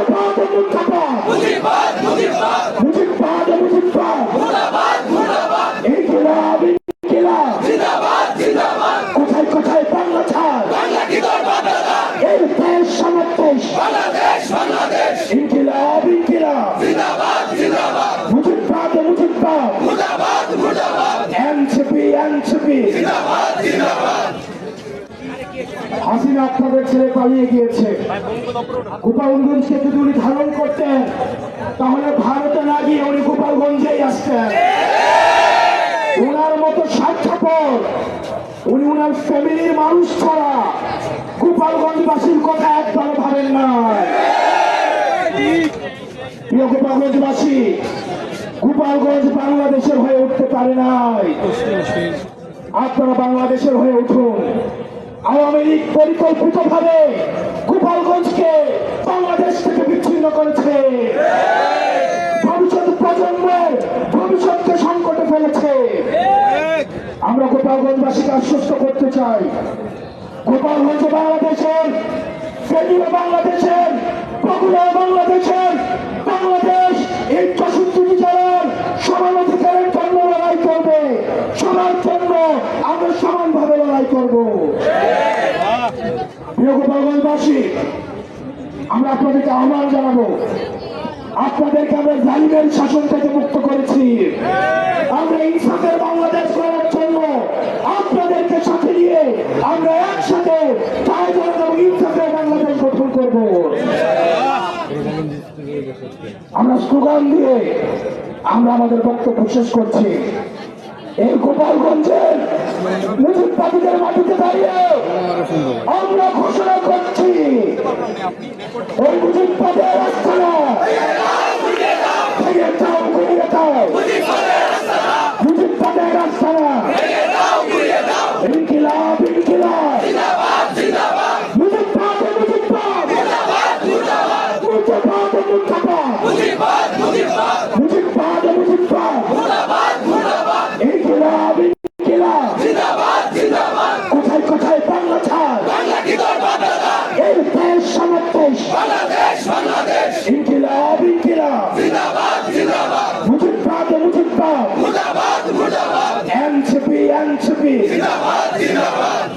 মুর্দাবাদ মুর্দাবাদ মুজিবাদ মুজিবাদ মুজিবাদ মুজিবাদ মুর্দাবাদ জিন্দাবাদ জিন্দাবাদ কোথায় কোথায় বাংলা ছাড় বাংলা কি দরবার দাদা এই দেশ সমর্থ বাংলাদেশ বাংলাদেশ ইনকিলাব এনসিপি এনসিপি। জিন্দাবাদ জিন্দাবাদ হাসিনা আপনাদের ছেড়ে পালিয়ে গিয়েছে। গোপালগঞ্জকে যদি উনি ধারণ করতেন, তাহলে ভারতে না গিয়ে উনি গোপালগঞ্জেই আসতেন। ওনার মতো স্বার্থপর, উনি ওনার ফ্যামিলির মানুষ ছাড়া গোপালগঞ্জবাসীর কথা একবার ভাবেন না। প্রিয় গোপালগঞ্জবাসী, গোপালগঞ্জ বাংলাদেশের হয়ে উঠতে পারে নাই। আপনারা বাংলাদেশের হয়ে উঠুন। আওয়ামী লীগ পরিকল্পিত ভাবে গোপালগঞ্জকে বাংলাদেশ থেকে বিচ্ছিন্ন করেছে। ভবিষ্যৎ প্রজন্মের ভবিষ্যৎকে সংকটে ফেলেছে। আমরা গোপালগঞ্জবাসীকে আশ্বস্ত করতে চাই, গোপালগঞ্জ বাংলাদেশের ফেনীয় বাংলাদেশের বাংলাদেশের, বাংলাদেশ এই জন্য আমরা সমানভাবে লড়াই করব। গোপালগঞ্জবাসী, আমরা আপনাদেরকে আহ্বান জানাব। আপনাদেরকে আমরা জালিমের শাসন থেকে মুক্ত করেছি। আমরা ইনসাফের বাংলাদেশ করার জন্য আপনাদেরকে সাথে নিয়ে আমরা একসাথে ইনসাফের বাংলাদেশ গঠন করব। আমরা স্লোগান দিয়ে আমরা আমাদের বক্তব্য শেষ করছি। এই গোপালগঞ্জের মুজিববাদীদের মাটিতে দাঁড়িয়ে আমরা ঘোষণা করছি মুজিববাদ মুজিববাদ মুজিবাদ মুজিবাদ মুজিববাদ মুজিববাদ ইনকিলাব ইনকিলাব জিন্দাবাদ জিন্দাবাদ কোথায় কোথায় বাংলা ছাড় বাংলা কি তোর বাংলা এই দেশ সমাবেশ বাংলাদেশ বাংলাদেশ। ইনকিলাব ইনকিলাব। জিন্দাবাদ জিন্দাবাদ। মুজিববাদ মুজিববাদ। মুর্দাবাদ মুর্দাবাদ এনসিপি এনসিপি। জিন্দাবাদ জিন্দাবাদ।